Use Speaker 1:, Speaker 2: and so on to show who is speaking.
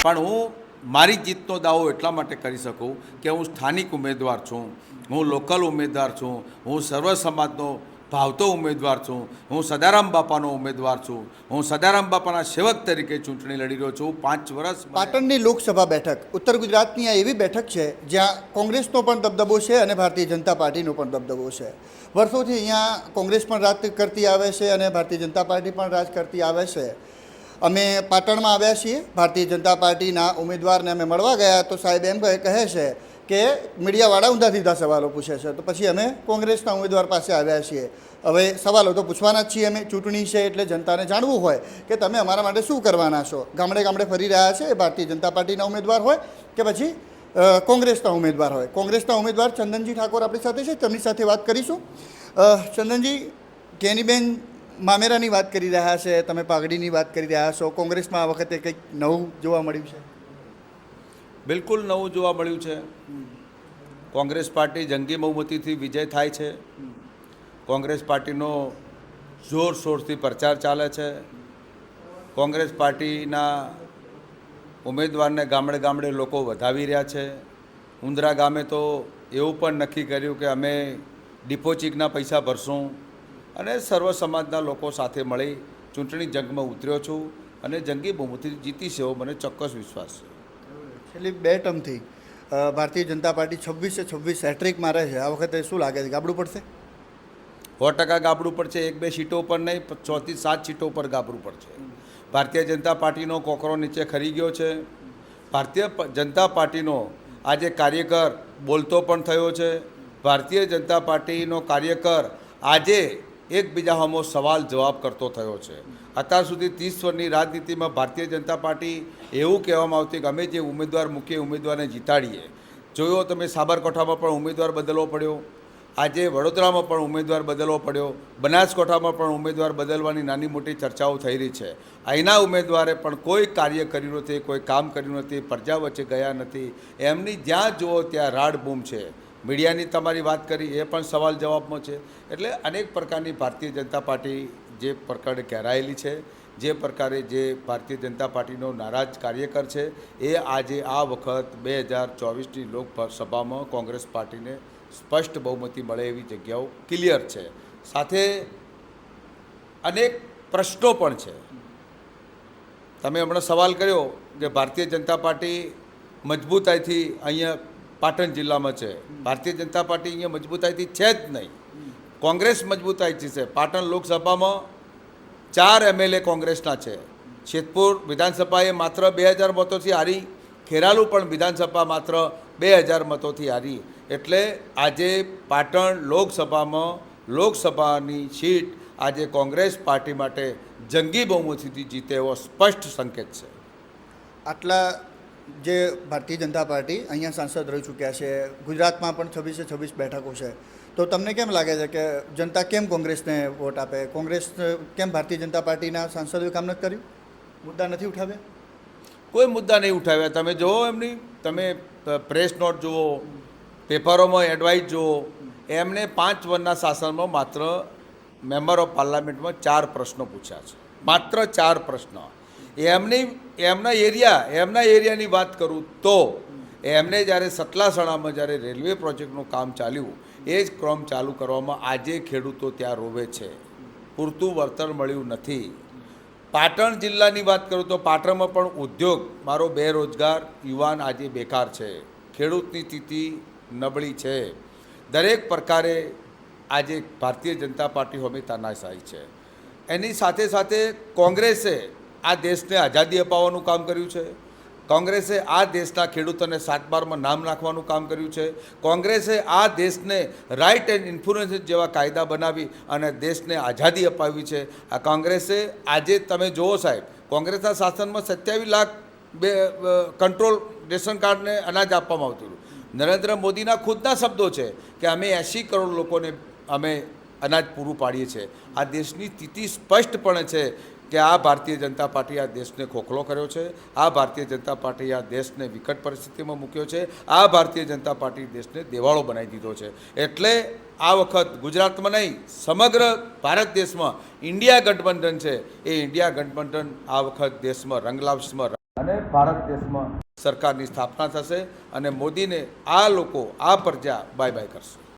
Speaker 1: પણ હું મારી જીતનો દાવો એટલા માટે કરી શકું કે હું સ્થાનિક ઉમેદવાર છું હું લોકલ ઉમેદવાર છું હું સર્વ સમાજનો ભાવતો ઉમેદવાર છું. હું સદારામ બાપાનો ઉમેદવાર છું. હું સદારામ બાપાના સેવક તરીકે ચૂંટણી લડી રહ્યો છું. પાંચ વર્ષ
Speaker 2: પાટણની લોકસભા બેઠક, ઉત્તર ગુજરાતની આ એવી બેઠક છે, જ્યાં કોંગ્રેસનો પણ દબદબો છે અને ભારતીય જનતા પાર્ટીનો પણ દબદબો છે. વર્ષોથી અહીંયા કોંગ્રેસ પણ રાજ કરતી આવે છે અને ભારતીય જનતા પાર્ટી પણ રાજ કરતી આવે છે. અમે પાટણમાં આવ્યા છીએ. ભારતીય જનતા પાર્ટીના ઉમેદવારને અમે મળવા ગયા તો સાહેબ એમ કહે છે કે મીડિયાવાળા ઊંધા સીધા સવાલો પૂછે છે. તો પછી અમે કોંગ્રેસના ઉમેદવાર પાસે આવ્યા છીએ. હવે સવાલો તો પૂછવાના જ છીએ અમે. ચૂંટણી છે એટલે જનતાને જાણવું હોય કે તમે અમારા માટે શું કરવાના છો. ગામડે ગામડે ફરી રહ્યા છે એ ભારતીય જનતા પાર્ટીના ઉમેદવાર હોય કે પછી કોંગ્રેસના ઉમેદવાર હોય. કોંગ્રેસના ઉમેદવાર ચંદનજી ઠાકોર આપણી સાથે છે. તેમની સાથે વાત કરીશું. ચંદનજી, કેનીબેન મામેરાની વાત કરી રહ્યા છે. તમે પાઘડીની વાત કરી રહ્યા છો. કોંગ્રેસમાં આ વખતે કંઈક નવું જોવા મળ્યું છે?
Speaker 1: બિલકુલ નવું જોવા મળ્યું છે. કોંગ્રેસ પાર્ટી જંગી બહુમતીથી વિજય થાય છે. કોંગ્રેસ પાર્ટીનો જોરશોરથી પ્રચાર ચાલે છે. કોંગ્રેસ પાર્ટીના ઉમેદવારને ગામડે ગામડે લોકો વધાવી રહ્યા છે. ઉંદરા ગામે તો એવું પણ નક્કી કર્યું કે અમે ડિપોચિકના પૈસા ભરશું અને સર્વ સમાજના લોકો સાથે મળી ચૂંટણી જંગમાં ઉતર્યો છું અને જંગી બહુમતી જીતીશ એવો મને ચોક્કસ વિશ્વાસ છે.
Speaker 2: છેલ્લી બે ટર્મથી ભારતીય જનતા પાર્ટી છવ્વીસે છવ્વીસ હેટ્રિક મારે છે. આ વખતે શું લાગે છે? ગાબડું પડશે?
Speaker 1: સો ટકા ગાબડું પડશે. એક બે સીટો પર નહીં છથી સાત સીટો પર ગાબડું પડશે. ભારતીય જનતા પાર્ટીનો કોકરો નીચે ખરી ગયો છે. ભારતીય જનતા પાર્ટીનો આજે કાર્યકર બોલતો પણ થયો છે. ભારતીય જનતા પાર્ટીનો કાર્યકર આજે એકબીજા હમો સવાલ જવાબ કરતો થયો છે. અત્યાર સુધી ત્રીસ વર્ષની રાજનીતિમાં ભારતીય જનતા પાર્ટી એવું કહેવામાં આવતી કે અમે જે ઉમેદવાર મૂકીએ ઉમેદવારને જીતાડીએ, જોયો તમે સાબરકાંઠામાં પણ ઉમેદવાર બદલવો પડ્યો, આજે વડોદરામાં પણ ઉમેદવાર બદલવો પડ્યો, બનાસકાંઠામાં પણ ઉમેદવાર બદલવાની નાની મોટી ચર્ચાઓ થઈ રહી છે. અહીંના ઉમેદવારે પણ કોઈ કાર્ય કર્યું નથી, કોઈ કામ કર્યું નથી, પ્રજા વચ્ચે ગયા નથી. એમની જ્યાં જુઓ ત્યાં રાડ બૂમ છે. મીડિયાની તમારી વાત કરી, એ પણ સવાલ જવાબમાં છે. એટલે અનેક પ્રકારની ભારતીય જનતા પાર્ટી જે પ્રકારે ઘેરાયેલી છે, જે પ્રકારે જે ભારતીય જનતા પાર્ટીનો નારાજ કાર્યકર છે, એ આજે આ વખત બે હજાર ચોવીસની લોકસભામાં કોંગ્રેસ પાર્ટીને સ્પષ્ટ બહુમતી મળે એવી જગ્યાઓ ક્લિયર છે. સાથે અનેક પ્રશ્નો પણ છે. તમે હમણાં સવાલ કર્યો કે ભારતીય જનતા પાર્ટી મજબૂતાઈથી અહીંયા પાટણ જિલ્લામાં છે. ભારતીય જનતા પાર્ટી અહીંયા મજબૂતાઈથી છે જ નહીં. કોંગ્રેસ મજબૂતાઈથી છે. પાટણ લોકસભામાં ચાર એમએલએ કોંગ્રેસના છે. શેતપુર વિધાનસભાએ માત્ર બે હજાર મતોથી હારી. ખેરાલુ પણ વિધાનસભા માત્ર બે હજાર મતોથી હારી. એટલે આજે પાટણ લોકસભામાં લોકસભાની સીટ આજે કોંગ્રેસ પાર્ટી માટે જંગી બહુમતીથી જીતે એવો સ્પષ્ટ સંકેત છે.
Speaker 2: આટલા જે ભારતીય જનતા પાર્ટી અહીંયા સાંસદ રહી ચૂક્યા છે, ગુજરાતમાં પણ છવ્વીસે છવ્વીસ બેઠકો છે. તો તમને કેમ લાગે છે કે જનતા કેમ કોંગ્રેસને વોટ આપે? કોંગ્રેસ કેમ ભારતીય જનતા પાર્ટીના સાંસદોએ કામ નથી કર્યું? મુદ્દા નથી ઉઠાવ્યા?
Speaker 1: કોઈ મુદ્દા નહીં ઉઠાવ્યા. તમે જુઓ એમની, તમે પ્રેસ નોટ જુઓ, પેપરોમાં એડવાઇસ જુઓ એમણે પાંચ વર્ષના શાસનમાં માત્ર મેમ્બર ઓફ પાર્લામેન્ટમાં ચાર પ્રશ્નો પૂછ્યા છે. માત્ર ચાર પ્રશ્નો. એમની, એમના એરિયા, એમના એરિયાની વાત કરું તો એમને જ્યારે સતલાસણામાં જ્યારે રેલવે પ્રોજેક્ટનું કામ ચાલ્યું, એ જ ક્રમ ચાલુ કરવામાં આજે ખેડૂતો ત્યાં રોવે છે. પૂરતું વળતર મળ્યું નથી. પાટણ જિલ્લાની વાત કરું તો પાટણમાં પણ ઉદ્યોગ, મારો બેરોજગાર યુવાન આજે બેકાર છે. ખેડૂતની સ્થિતિ નબળી છે. દરેક પ્રકારે આજે ભારતીય જનતા પાર્ટી હોમી તાનાશાહી છે. એની સાથે સાથે કોંગ્રેસે આ દેશને આઝાદી અપાવવાનું કામ કર્યું છે. કોંગ્રેસે આ દેશના ખેડૂતોને સાત બારમાં નામ નાખવાનું કામ કર્યું છે. કોંગ્રેસે આ દેશને રાઇટ એન્ડ ઇન્ફ્લુઅન્સ જેવા કાયદા બનાવી અને દેશને આઝાદી અપાવી છે. આ કોંગ્રેસે આજે તમે જુઓ સાહેબ, કોંગ્રેસના શાસનમાં સત્યાવીસ લાખ બે કંટ્રોલ રેશન કાર્ડને અનાજ આપવામાં આવતું હતું. નરેન્દ્ર મોદીના ખુદના શબ્દો છે કે અમે એંશી કરોડ લોકોને અમે અનાજ પૂરું પાડીએ છીએ. આ દેશની સ્થિતિ સ્પષ્ટપણે છે કે આ ભારતીય જનતા પાર્ટી આ દેશને ખોખલો કર્યો છે, આ ભારતીય જનતા પાર્ટી આ દેશને વિકટ પરિસ્થિતિમાં મૂક્યો છે, આ ભારતીય જનતા પાર્ટી દેશને દેવાળો બનાવી દીધો છે. એટલે આ વખત ગુજરાતમાં નહીં, સમગ્ર ભારત દેશમાં ઇન્ડિયા ગઠબંધન છે. એ ઇન્ડિયા ગઠબંધન આ વખત દેશમાં રંગ લાવશમાં અને ભારત દેશમાં સરકારની સ્થાપના થશે અને મોદીને આ લોકો, આ પ્રજા બાય બાય કરશે.